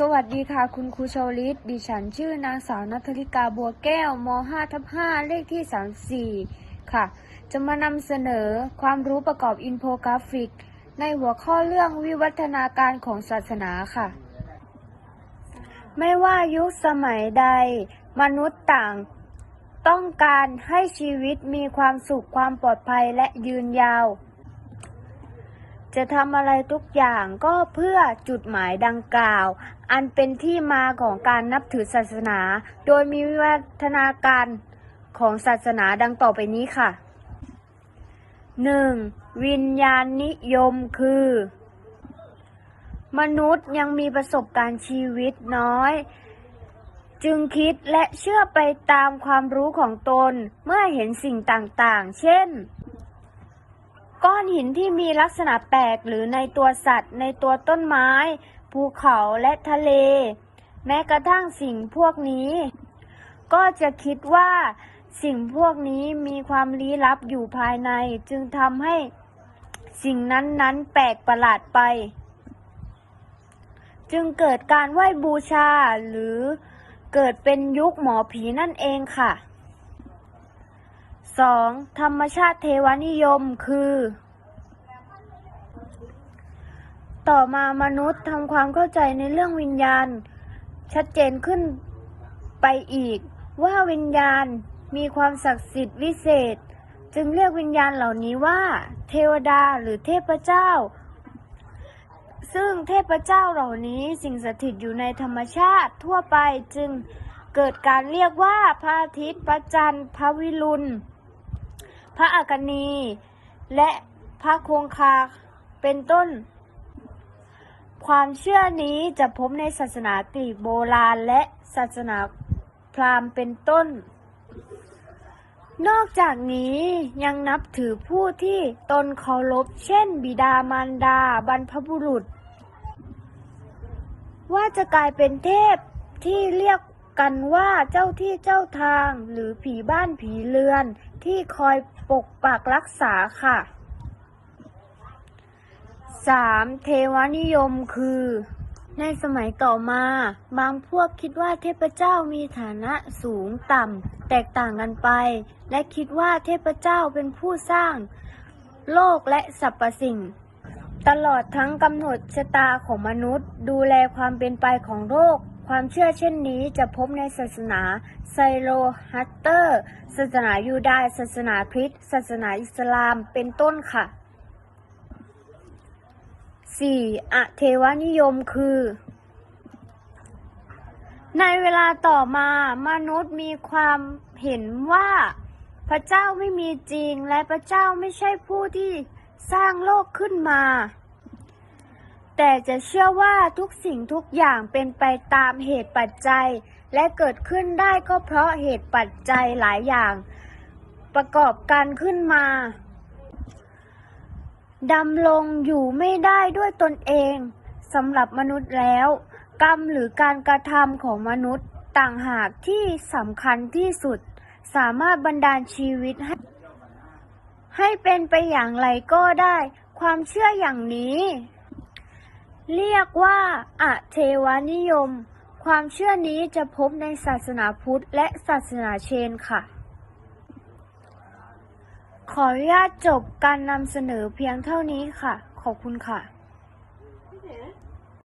สวัสดีค่ะคุณครูชวลิต ดิฉันชื่อนางสาวนัทธิกาบัวแก้วม5ทับ5เลขที่ 34 ค่ะ จะมานำเสนอความรู้ประกอบอินโฟกราฟิก ในหัวข้อเรื่องวิวัฒนาการของศาสนาค่ะ ไม่ว่ายุคสมัยใด มนุษย์ต่างต้องการให้ชีวิตมีความสุขความปลอดภัยและยืนยาว จะทำอะไรทุกอย่างก็เพื่อจุดหมายดังกล่าว อันเป็นที่มาของการนับถือศาสนา โดยมีวิวัฒนาการของศาสนาดังต่อไปนี้ค่ะ 1. วิญญาณนิยมคือ มนุษย์ยังมีประสบการณ์ชีวิตน้อย จึงคิดและเชื่อไปตามความรู้ของตนเมื่อเห็นสิ่งต่างๆ เช่น ก้อนหินที่มีลักษณะแปลกหรือในตัวสัตว์ ในตัวต้นไม้ ภูเขาและทะเล แม้กระทั่งสิ่งพวกนี้ ก็จะคิดว่าสิ่งพวกนี้มีความลี้ลับอยู่ภายใน จึงทำให้สิ่งนั้นๆ แปลกประหลาดไป จึงเกิดการไหว้บูชาหรือเกิดเป็นยุคหมอผีนั่นเองค่ะ 2. ธรรมชาติเทวนิยมคือ ต่อมามนุษย์ทำความเข้าใจในเรื่องวิญญาณ ชัดเจนขึ้นไปอีก ว่าวิญญาณมีความศักดิ์สิทธิ์วิเศษ จึงเรียกวิญญาณเหล่านี้ว่า เทวดาหรือเทพเจ้า ซึ่งเทพเจ้าเหล่านี้สิ่งสถิตอยู่ในธรรมชาติทั่วไปจึงเกิดการเรียกว่าพระอาทิตย์พระจันทร์พระวิรุณ พระอักนี และพระคงคาเป็นต้น ความเชื่อนี้จะพบในศาสนากรีกโบราณและศาสนาพราหมณ์เป็นต้น นอกจากนี้ยังนับถือผู้ที่ตนเคารพเช่น บิดามารดาบรรพบุรุษ ว่าจะกลายเป็นเทพที่เรียก กันว่าเจ้าที่เจ้าทางหรือผีบ้านผีเรือนที่คอยปกปักรักษาค่ะ 3. เทวนิยมคือ ในสมัยต่อมา บางพวกคิดว่าเทพเจ้ามีฐานะสูงต่ำแตกต่างกันไป และคิดว่าเทพเจ้าเป็นผู้สร้าง โลกและสรรพสิ่ง ตลอดทั้งกำหนดชะตาของมนุษย์ ดูแลความเป็นไปของโลก ความเชื่อเช่นนี้จะพบในศาสนาไซโลฮัตเตอร์ ศาสนายูดาห์ศาสนาคริสต์ศาสนาอิสลามเป็นต้นค่ะ 4. อเทวนิยมคือ ในเวลาต่อมามนุษย์มีความเห็นว่าพระเจ้าไม่มีจริงและพระเจ้าไม่ใช่ผู้ที่สร้างโลกขึ้นมา แต่จะเชื่อว่าทุกสิ่งทุกอย่างเป็นไปตามเหตุปัจจัย และเกิดขึ้นได้ก็เพราะเหตุปัจจัยหลายอย่าง ประกอบกันขึ้นมาดำรงอยู่ไม่ได้ด้วยตนเองสำหรับมนุษย์แล้ว กรรมหรือการกระทำของมนุษย์ต่างหากที่สำคัญที่สุด สามารถบันดาลชีวิตให้ให้เป็นไปอย่างไรก็ได้ ความเชื่ออย่างนี้ เรียกว่าอเทวนิยม ความเชื่อนี้จะพบในศาสนาพุทธและศาสนาเชนค่ะ ขออนุญาตจบการนำเสนอเพียงเท่านี้ค่ะ ขอบคุณค่ะ